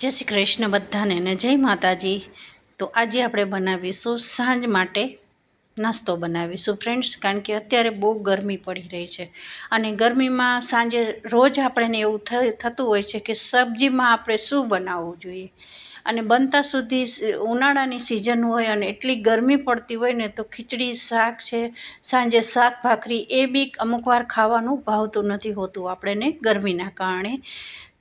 જય શ્રી કૃષ્ણ બધાને અને જય માતાજી. તો આજે આપણે બનાવીશું સાંજ માટે નાસ્તો બનાવીશું ફ્રેન્ડ્સ, કારણ કે અત્યારે બહુ ગરમી પડી રહી છે. અને ગરમીમાં સાંજે રોજ આપણને એવું થતું હોય છે કે સબ્જીમાં આપણે શું બનાવવું જોઈએ? અને બનતા સુધી ઉનાળાની સિઝન હોય અને એટલી ગરમી પડતી હોય ને તો ખીચડી, શાક છે, સાંજે શાક ભાખરી એ બી અમુક વાર ખાવાનું ભાવતું નથી હોતું આપણને ગરમીના કારણે.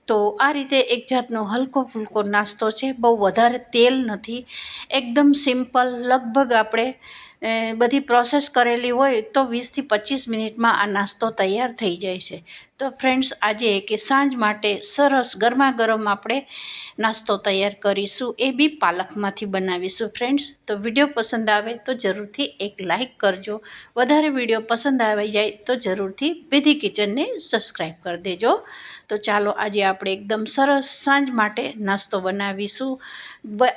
તો આ રીતે એક જાતનો હલકો ફૂલકો નાસ્તો છે. બહુ વધારે તેલ નથી. એકદમ સિમ્પલ, લગભગ આપણે બધી પ્રોસેસ કરેલી હોય તો વીસથી પચીસ મિનિટમાં આ નાસ્તો તૈયાર થઈ જાય છે. તો ફ્રેન્ડ્સ આજે કે સાંજ માટે સરસ ગરમા ગરમ આપણે નાસ્તો તૈયાર કરીશું. એ બી પાલકમાંથી બનાવીશું. ફ્રેન્ડ્સ તો વીડિયો પસંદ આવે તો જરૂરથી એક લાઈક કરજો. વધારે વીડિયો પસંદ આવી જાય તો જરૂરથી વિધિ કિચનને સબસ્ક્રાઈબ કરી દેજો. તો ચાલો, આજે આપણે એકદમ સરસ સાંજ માટે નાસ્તો બનાવીશું.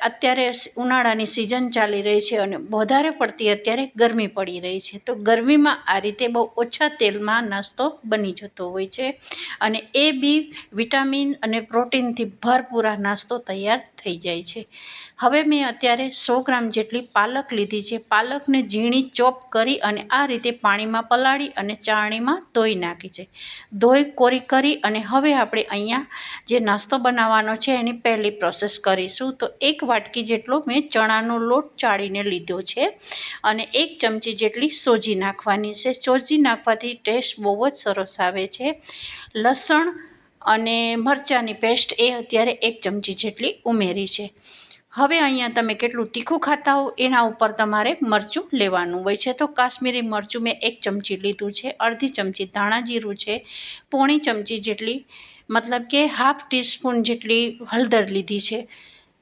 અત્યારે ઉનાળાની સિઝન ચાલી રહી છે અને વધારે પડતી અત્યારે ગરમી પડી રહી છે. તો ગરમીમાં આ રીતે બહુ ઓછા તેલમાં નાસ્તો બની જતો હોય છે અને એ બી વિટામિન અને પ્રોટીનથી ભરપૂરા નાસ્તો તૈયાર થઈ જાય છે. હવે મેં અત્યારે સો ગ્રામ જેટલી પાલક લીધી છે. પાલકને ઝીણી ચોપ કરી અને આ રીતે પાણીમાં પલાળી અને ચાળણીમાં ધોઈ નાખી છે. ધોઈ કોરી કરી અને હવે આપણે અહીંયા જે નાસ્તો બનાવવાનો છે એની પહેલી પ્રોસેસ કરીશું. તો એક વાટકી જેટલો મેં ચણાનો લોટ ચાળીને લીધો છે અને એક ચમચી જેટલી સોજી નાખવાની છે. સોજી નાખવાથી ટેસ્ટ બહુ જ સરસ આવે છે. લસણ અને મરચાંની પેસ્ટ એ અત્યારે એક ચમચી જેટલી ઉમેરી છે. હવે અહીંયા તમે કેટલું તીખું ખાતા હો એના ઉપર તમારે મરચું લેવાનું હોય છે. તો કાશ્મીરી મરચું મેં એક ચમચી લીધું છે, અડધી ચમચી ધાણા જીરું છે, પોણી ચમચી જેટલી, મતલબ કે હાફ ટીસ્પૂન જેટલી હળદર લીધી છે.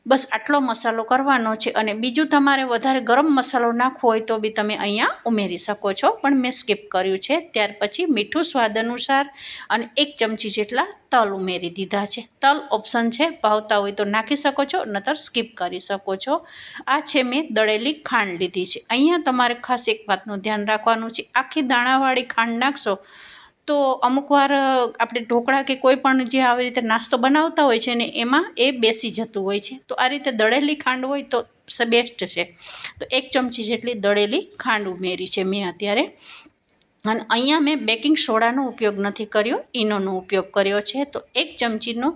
બસ આટલો મસાલો કરવાનો છે અને બીજું તમારે વધારે ગરમ મસાલો નાખવો હોય તો બી તમે અહીંયા ઉમેરી શકો છો. પણ મેં સ્કીપ કર્યું છે. ત્યાર પછી મીઠું સ્વાદ અનુસાર અને એક ચમચી જેટલા તલ ઉમેરી દીધા છે. તલ ઓપ્શન છે. ભાવતા હોય તો નાખી શકો છો, નતર સ્કીપ કરી શકો છો. આ છે મેં દળેલી ખાંડ લીધી છે. અહીંયા તમારે ખાસ એક વાતનું ધ્યાન રાખવાનું છે. આખી દાણાવાળી ખાંડ નાખશો તો અમુક વાર આપણે ઢોકળા કે કોઈ પણ જે આવી રીતે નાસ્તો બનાવતા હોય છે ને એમાં એ બેસી જતું હોય છે. તો આ રીતે દળેલી ખાંડ હોય તો બેસ્ટ છે. તો એક ચમચી જેટલી દળેલી ખાંડ ઉમેરી છે મેં અત્યારે. અને અહીંયા મેં બેકિંગ સોડાનો ઉપયોગ નથી કર્યો, ઈનોનો ઉપયોગ કર્યો છે. તો એક ચમચીનો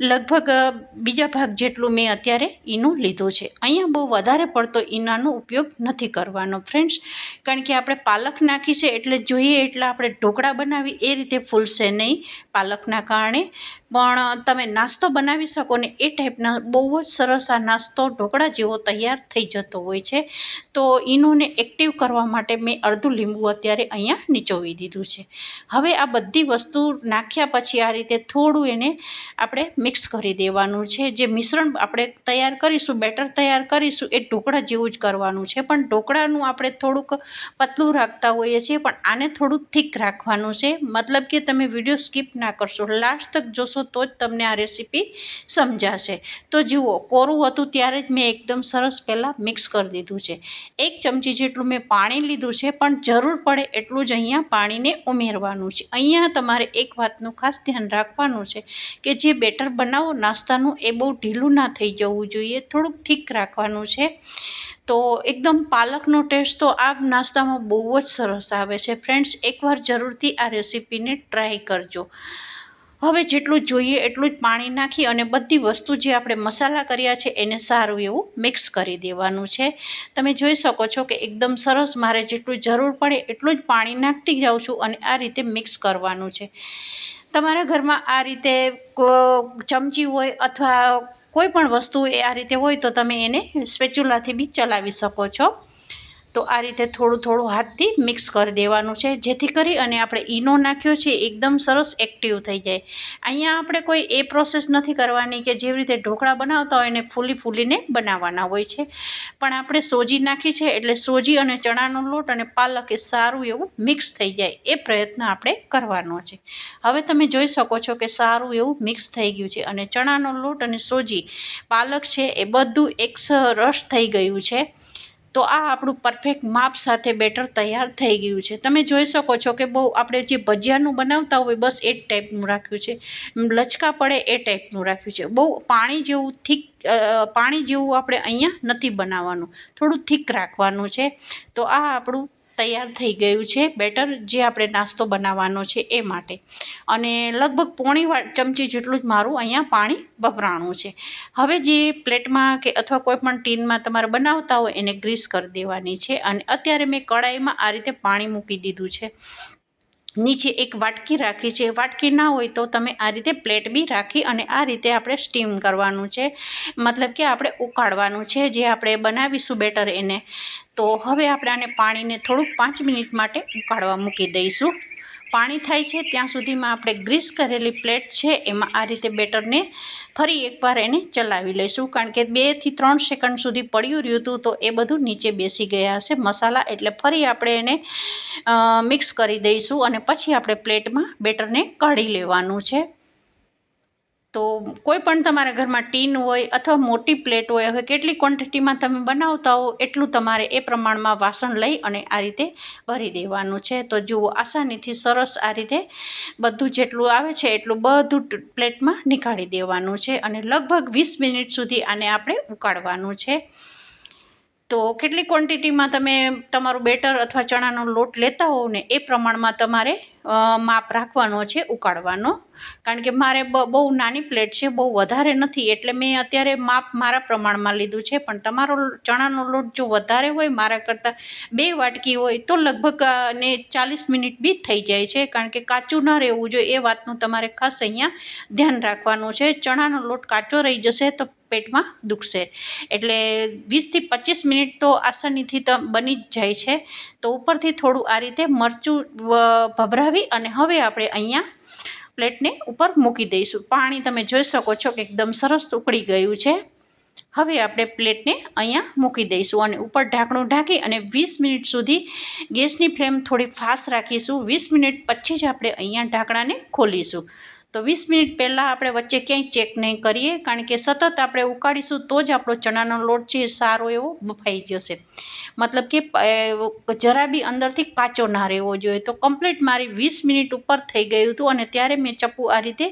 લગભગ બીજા ભાગ જેટલું મેં અત્યારે ઈનો લીધું છે. અહીંયા બહુ વધારે પડતો ઈનાનો ઉપયોગ નથી કરવાનો, ફ્રેન્ડ્સ. કારણ કે આપણે પાલક નાખી છે એટલે જોઈએ એટલે આપણે ઢોકળા બનાવી એ રીતે ફૂલશે નહીં પાલકના કારણે. પણ તમે નાસ્તો બનાવી શકો ને એ ટાઈપના બહુ જ સરસ આ નાસ્તો ઢોકળા જેવો તૈયાર થઈ જતો હોય છે. તો ઈનોને એક્ટિવ કરવા માટે મેં અડધું લીંબુ અત્યારે અહીંયા નીચોવી દીધું છે. હવે આ બધી વસ્તુ નાખ્યા પછી આ રીતે થોડું એને આપણે મિક્સ કરી દેવાનું છે. જે મિશ્રણ આપણે તૈયાર કરીશું, બેટર તૈયાર કરીશું, એ ઢોકળા જેવું જ કરવાનું છે. પણ ઢોકળાનું આપણે થોડુંક પતલું રાખતા હોઈએ છીએ, પણ આને થોડું થીક રાખવાનું છે. મતલબ કે તમે વીડિયો સ્કીપ ના કરશો. લાસ્ટ તક જોશો તો જ તમને આ રેસીપી સમજાશે. તો જુઓ, કોરું હતું ત્યારે જ મેં એકદમ સરસ પહેલાં મિક્સ કરી દીધું છે. એક ચમચી જેટલું મેં પાણી લીધું છે, પણ જરૂર પડે એટલું જ અહીંયા પાણીને ઉમેરવાનું છે. અહીંયા તમારે એક વાતનું ખાસ ધ્યાન રાખવાનું છે કે જે બેટર બનાવો, નાસ્તાનું એ બહુ ઢીલું ના થઈ જવું જોઈએ, થોડુંક ઠીક રાખવાનું છે. તો એકદમ પાલકનો ટેસ્ટ તો આ નાસ્તામાં બહુ જ સરસ આવે છે. ફ્રેન્ડ્સ એકવાર જરૂરથી આ રેસીપીને ટ્રાય કરજો. હવે જેટલું જોઈએ એટલું જ પાણી નાખી અને બધી વસ્તુ જે આપણે મસાલા કર્યા છે એને સારું એવું મિક્સ કરી દેવાનું છે. તમે જોઈ શકો છો કે એકદમ સરસ મારે જેટલું જરૂર પડે એટલું જ પાણી નાખતી જાઉં છું અને આ રીતે મિક્સ કરવાનું છે. તમારા ઘરમાં આ રીતે ચમચી હોય અથવા કોઈ પણ વસ્તુ એ આ રીતે હોય તો તમે એને સ્પેચ્યુલાથી બી ચલાવી શકો છો. તો આ રીતે થોડું થોડું હાથથી મિક્સ કરી દેવાનું છે. જેથી કરી અને આપણે ઈનો નાખ્યો છે એકદમ સરસ એક્ટિવ થઈ જાય. અહીંયા આપણે કોઈ એ પ્રોસેસ નથી કરવાની કે જેવી રીતે ઢોકળા બનાવતા હોય એને ફૂલી ફૂલીને બનાવવાના હોય છે. પણ આપણે સોજી નાખી છે, એટલે સોજી અને ચણાનો લોટ અને પાલક એ સારું એવું મિક્સ થઈ જાય. એ પ્રયત્ન આપણે કરવાનો છે. હવે તમે જોઈ શકો છો કે સારું એવું મિક્સ થઈ ગયું છે અને ચણાનો લોટ અને સોજી, પાલક છે, એ બધું એક રસ થઈ ગયું છે. તો આ આપણું પરફેક્ટ માપ સાથે બેટર તૈયાર થઈ ગયું છે. તમે જોઈ શકો છો કે બહુ આપણે જે ભજીયાનું બનાવતા હોય બસ એ જ ટાઈપનું રાખ્યું છે. લચકા પડે એ ટાઈપનું રાખ્યું છે. બહુ પાણી જેવું થીક પાણી જેવું આપણે અહીંયા નથી બનાવવાનું. થોડું થીક રાખવાનું છે. તો આ આપણું તૈયાર થઈ ગયું છે. બેટર જે આપણે નાસ્તો બનાવવાનો છે એ માટે. અને લગભગ પોણી ચમચી જેટલું જ મારું અહીંયા પાણી વપરાણું છે. હવે જે પ્લેટમાં કે અથવા કોઈ પણ ટીનમાં તમારે બનાવતા હોય એને ગ્રીસ કરી દેવાની છે. અને અત્યારે મેં કડાઈમાં આ રીતે પાણી મૂકી દીધું છે. નીચે એક વાટકી રાખી છે. વાટકી ના હોય તો તમે આ રીતે પ્લેટ બી રાખી અને આ રીતે આપણે સ્ટીમ કરવાનું છે. મતલબ કે આપણે ઉકાળવાનું છે જે આપણે બનાવીશું બેટર એને. તો હવે આપણે આને પાણીને થોડુંક પાંચ મિનિટ માટે ઉકાળવા મૂકી દઈશું. પાણી થાય છે, ત્યાં સુધીમાં આપણે ગ્રીસ કરેલી પ્લેટ છે, એમાં આ રીતે બેટરને ફરી એકવાર એને ચલાવી લઈશું. કારણ કે બેથી ત્રણ સેકન્ડ સુધી પડ્યું રહ્યું હતું, તો એ બધું નીચે બેસી ગયા હશે. મસાલા એટલે ફરી આપણે એને મિક્સ કરી દઈશું અને પછી આપણે પ્લેટમાં બેટરને કાઢી લેવાનું છે. તો કોઈ પણ તમારા ઘરમાં ટીન હોય અથવા મોટી પ્લેટ હોય, હવે કેટલી ક્વોન્ટિટીમાં તમે બનાવતા હો એટલું તમારે એ પ્રમાણમાં વાસણ લઈ અને આ રીતે ભરી દેવાનું છે. તો જુઓ, આસાનીથી સરસ આ રીતે બધું જેટલું આવે છે એટલું બધું પ્લેટમાં નીકાળી દેવાનું છે અને લગભગ વીસ મિનિટ સુધી આને આપણે ઉકાળવાનું છે. તો કેટલી ક્વોન્ટિટીમાં તમે તમારું બેટર અથવા ચણાનો લોટ લેતા હોવ ને એ પ્રમાણમાં તમારે માપ રાખવાનો છે, ઉકાળવાનો. કારણ કે મારે બહુ નાની પ્લેટ છે, બહુ વધારે નથી. એટલે મેં અત્યારે માપ મારા પ્રમાણમાં લીધું છે. પણ તમારો ચણાનો લોટ જો વધારે હોય, મારા કરતાં બે વાટકી હોય, તો લગભગ ને ચાલીસ મિનિટ બી થઈ જાય છે. કારણ કે કાચું ન રહેવું જોઈએ, એ વાતનું તમારે ખાસ અહીંયા ધ્યાન રાખવાનું છે. ચણાનો લોટ કાચો રહી જશે તો પેટમાં દુખશે. એટલે વીસથી પચીસ મિનિટ તો આસાનીથી બની જ જાય છે. તો ઉપરથી થોડું આ રીતે મરચું ભભરાવી અને હવે આપણે અહીંયા પ્લેટને ઉપર મૂકી દઈશું. પાણી તમે જોઈ શકો છો કે એકદમ સરસ ઉકળી ગયું છે. હવે આપણે પ્લેટને અહીંયા મૂકી દઈશું અને ઉપર ઢાંકણું ઢાંકી અને વીસ મિનિટ સુધી ગેસની ફ્લેમ થોડી ફાસ્ટ રાખીશું. વીસ મિનિટ પછી જ આપણે અહીંયા ઢાંકણાને ખોલીશું. તો વીસ મિનિટ પહેલાં આપણે વચ્ચે ક્યાંય ચેક નહીં કરીએ, કારણ કે સતત આપણે ઉકાળીશું તો જ આપણો ચણાનો લોટ છે સારો એવો બફાઈ જશે. મતલબ કે જરા બી અંદરથી કાચો ના રહેવો જોઈએ. તો કમ્પ્લીટ મારી વીસ મિનિટ ઉપર થઈ ગયું હતું અને ત્યારે મેં ચપ્પુ આ રીતે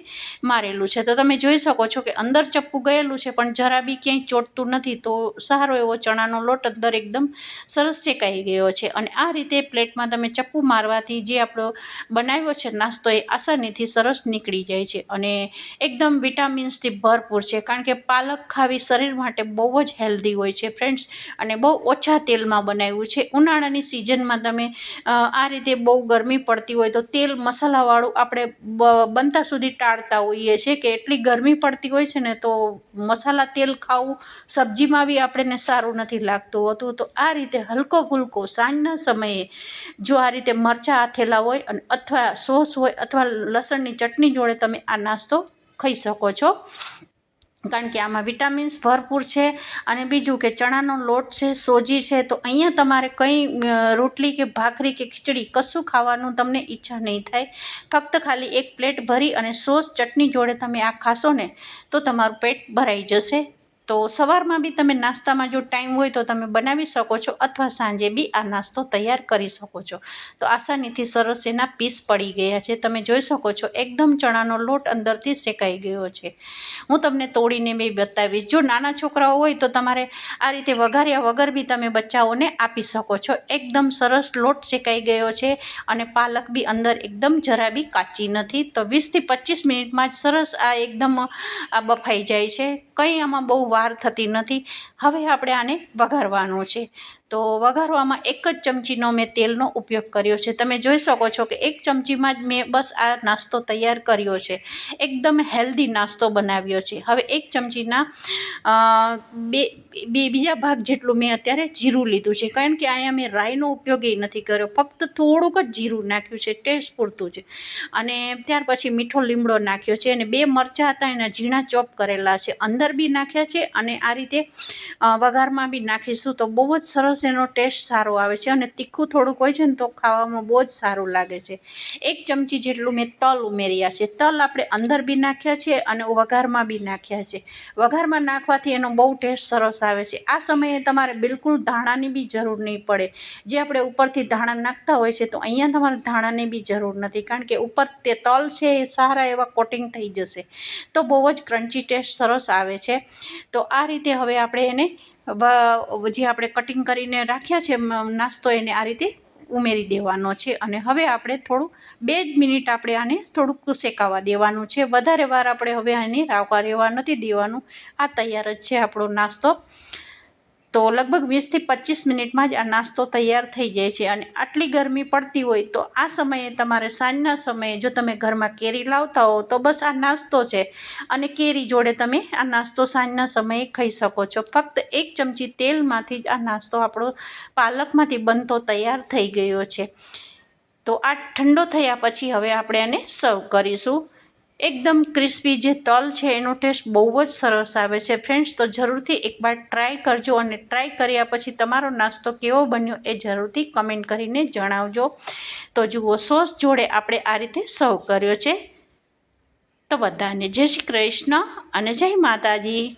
મારેલું છે. તો તમે જોઈ શકો છો કે અંદર ચપ્પુ ગયેલું છે, પણ જરા બી ક્યાંય ચોટતું નથી તો સારો એવો ચણાનો લોટ અંદર એકદમ સરસ શેકાઈ ગયો છે. અને આ રીતે પ્લેટમાં તમે ચપ્પુ મારવાથી જે આપણો બનાવ્યો છે નાસ્તો એ આસાનીથી સરસ નીકળી જાય જાય છે અને એકદમ વિટામિન્સથી ભરપૂર છે. કારણ કે પાલક ખાવી શરીર માટે બહુ જ હેલ્ધી હોય છે ફ્રેન્ડ્સ, અને બહુ ઓછા તેલમાં બનાવ્યું છે. ઉનાળાની સિઝનમાં તમે આ રીતે બહુ ગરમી પડતી હોય તો તેલ મસાલાવાળું આપણે બનતા સુધી ટાળતા હોઈએ છીએ કે એટલી ગરમી પડતી હોય છે ને તો મસાલા તેલ ખાવું સબ્જીમાં બી આપણને સારું નથી લાગતું હોતું. તો આ રીતે હલકો ફૂલકો સાંજના સમયે જો આ રીતે મરચાં આથેલા હોય અને અથવા સોસ હોય અથવા લસણની ચટણી જોડે તમે આ નાસ્તો ખાઈ શકો છો. કારણ કે આમાં વિટામિન્સ ભરપૂર છે અને બીજું કે ચણાનો લોટ છે, સોજી છે, તો અહીંયા તમારે કંઈ રોટલી કે ભાખરી કે ખીચડી કશું ખાવાનું તમને ઈચ્છા નહીં થાય. ફક્ત ખાલી એક પ્લેટ ભરી અને સોસ ચટણી જોડે તમે આ ખાશો ને, તો તમારું પેટ ભરાઈ જશે. તો સવારમાં બી તમે નાસ્તામાં જો ટાઈમ હોય તો તમે બનાવી શકો છો અથવા સાંજે બી આ નાસ્તો તૈયાર કરી શકો છો. તો આસાનીથી સરસ એના પીસ પડી ગયા છે. તમે જોઈ શકો છો એકદમ ચણાનો લોટ અંદરથી શેકાઈ ગયો છે. હું તમને તોડીને બી બતાવીશ. જો નાના છોકરાઓ હોય તો તમારે આ રીતે વઘાર્યા વગર બી તમે બચ્ચાઓને આપી શકો છો. એકદમ સરસ લોટ શેકાઈ ગયો છે અને પાલક બી અંદર એકદમ જરા બી કાચી નથી. તો વીસથી પચીસ મિનિટમાં જ સરસ આ એકદમ આ બફાઈ જાય છે. કંઈ આમાં બહુ વાર થતી નથી. હવે આપણે આને વઘારવાનો છે. તો વઘારવામાં એક જ ચમચીનો મેં તેલનો ઉપયોગ કર્યો છે. તમે જોઈ શકો છો કે એક ચમચીમાં જ મેં બસ આ નાસ્તો તૈયાર કર્યો છે. એકદમ હેલ્ધી નાસ્તો બનાવ્યો છે. હવે એક ચમચીના બે બે, બીજા ભાગ જેટલું મેં અત્યારે જીરું લીધું છે. કારણ કે અહીંયા મેં રાઈનો ઉપયોગ એ નથી કર્યો. ફક્ત થોડુંક જ જીરું નાખ્યું છે, ટેસ્ટ પૂરતું છે. અને ત્યાર પછી મીઠો લીમડો નાખ્યો છે અને બે મરચાં હતા, એના ઝીણા ચોપ કરેલા છે. અંદર બી નાખ્યા છે અને આ રીતે વઘારમાં બી નાખીશું તો બહુ જ સરસ એનો ટેસ્ટ સારો આવે છે અને તીખું થોડુંક હોય છે ને તો ખાવામાં બહુ જ સારું લાગે છે. એક ચમચી જેટલું મેં તલ ઉમેર્યા છે. તલ આપણે અંદર બી નાખ્યા છે અને વઘારમાં બી નાખ્યા છે. વઘારમાં નાખવાથી એનો બહુ ટેસ્ટ સરસ આવે છે. આ સમયે તમારે બિલકુલ ધાણાની બી જરૂર નહીં પડે. જે આપણે ઉપરથી ધાણા નાખતા હોય છે તો અહીંયા તમારે ધાણાની બી જરૂર નથી કારણ કે ઉપર તે તલ છે એ સારા એવા કોટિંગ થઈ જશે. તો બહુ જ ક્રન્ચી ટેસ્ટ સરસ આવે છે. તો આ રીતે હવે આપણે એને જે આપણે કટિંગ કરીને રાખ્યા છે નાસ્તો એને આ રીતે ઉમેરી દેવાનો છે. અને હવે આપણે થોડું, બે જ મિનિટ આપણે આને થોડુંક શેકાવા દેવાનું છે. વધારે વાર આપણે હવે આને રાવવા રહેવા નથી દેવાનું. આ તૈયાર જ છે આપણો નાસ્તો. તો લગભગ વીસથી પચીસ મિનિટમાં જ આ નાસ્તો તૈયાર થઈ જાય છે અને આટલી ગરમી પડતી હોય તો આ સમયે તમારે સાંજના સમયે જો તમે ઘરમાં કેરી લાવતા હો તો બસ આ નાસ્તો છે. અને કેરી જોડે તમે આ નાસ્તો સાંજના સમયે ખાઈ શકો છો. ફક્ત એક ચમચી તેલમાંથી જ આ નાસ્તો આપણો પાલકમાંથી બનતો તૈયાર થઈ ગયો છે. તો આ ઠંડો થયા પછી હવે આપણે આને સર્વ કરીશું. એકદમ ક્રિસ્પી જે તલ છે, એનો ટેસ્ટ બહુ જ સરસ આવે છે. ફ્રેન્ડ્સ તો જરૂરથી એકવાર ટ્રાય કરજો અને ટ્રાય કર્યા પછી તમારો નાસ્તો કેવો બન્યો એ જરૂરથી કમેન્ટ કરીને જણાવજો. તો જુઓ, સોસ જોડે આપણે આ રીતે સર્વ કર્યો છે. તો બધાને જય શ્રી કૃષ્ણ અને જય માતાજી.